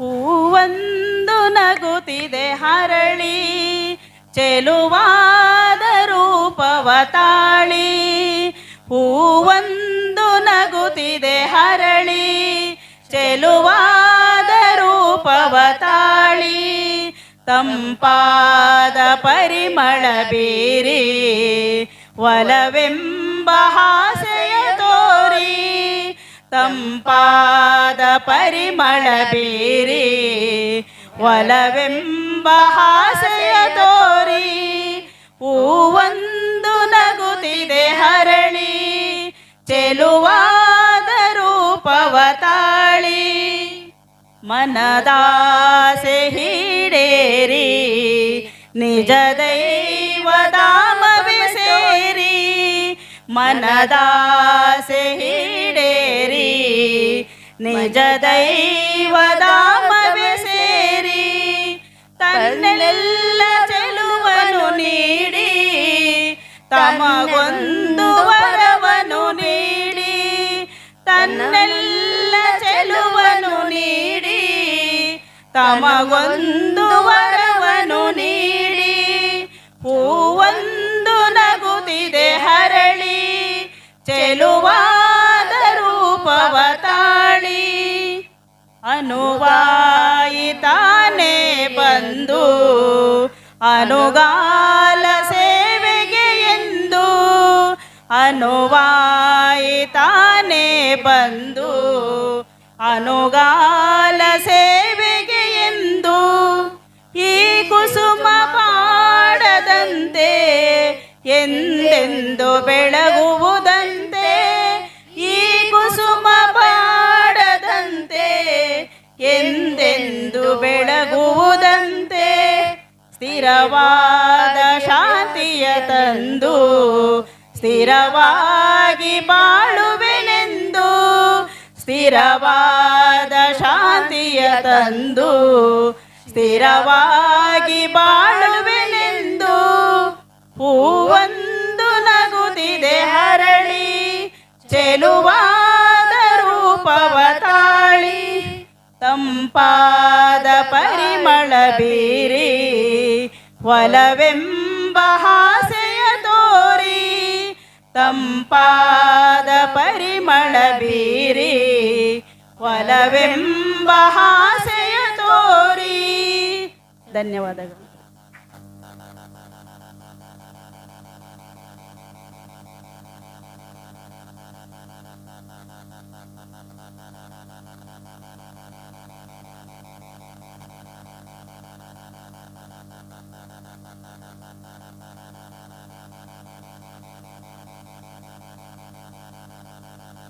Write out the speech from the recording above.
ಹೂವೊಂದು ನಗುತ್ತಿದೆ ಹರಳಿ, ಚೆಲುವಾದ ರೂಪವ ತಾಳಿ ಹೂವೊಂದು ನಗುತ್ತಿದೆ ಹರಳಿ, ಚೆಲುವಾದ ರೂಪವ ತಾಳಿ ತಂಪಾದ ಪರಿಮಳ ಬೀರಿ, ಒಲವೆಂಬ ತಂಪಾದ ಪರಿಮಳ ಬೀರಿ ಒಲವೆಂಬ ಹಾಸೆಯ ತೋರಿ ಹೂವೊಂದು ನಗುತ್ತಿದೆ ಹರಳಿ ಚೆಲುವಾದ ರೂಪವ ತಾಳಿ ಮನದಾಸೆ ಹಿಡೇರಿ ನಿಜ ಮನದಾಸೆ ಹಿಡೇರಿ ನಿಜ ದೈವದಾಮವೆ ಸೇರಿ, ತನ್ನೆಲ್ಲ ಚೆಲುವನು ನೀಡಿ, ತಮಗೊಂದು ವರವನು ನೀಡಿ, ತನ್ನೆಲ್ಲ ಚೆಲುವನು ನೀಡಿ, ತಮಗೊಂದು ವರವನು ಚೆಲುವಾದ ರೂಪವತಾಳಿ. ಅನುವಾಯಿತಾನೆ ಬಂದು ಅನುಗಾಲ ಸೇವೆಗೆ ಎಂದು ಅನುವಾಯಿತಾನೆ ಬಂದು ಅನುಗಾಲ ಸೇವೆಗೆ ಎಂದು ಈ ಕುಸುಮ ಪಾಡದಂತೆ ಎಂದೆಂದು ಬೆಳಗುವುದಂತೆ ಸ್ಥಿರವಾದ ಶಾಂತಿಯ ತಂದು ಸ್ಥಿರವಾಗಿ ಬಾಳುವೆನೆಂದು, ಸ್ಥಿರವಾದ ಶಾಂತಿಯ ತಂದು ಸ್ಥಿರವಾಗಿ ಬಾಳುವೆನೆಂದು, ಹೂವೊಂದು ನಗುತ್ತಿದೆ ಹರಳಿ, ಚೆಲುವಾದ ರೂಪವ ತಾಳಿ ತಂಪಾದ ಪರಿಮಳ ಬೀರಿ ಒಲವೆಂಬ ಹಾಸೆಯ ತೋರಿ ತಂಪಾದ ಪರಿಮಳ ಬೀರಿ ಒಲವೆಂಬ ಹಾಸೆಯ ತೋರಿ. ಧನ್ಯವಾದಗಳು.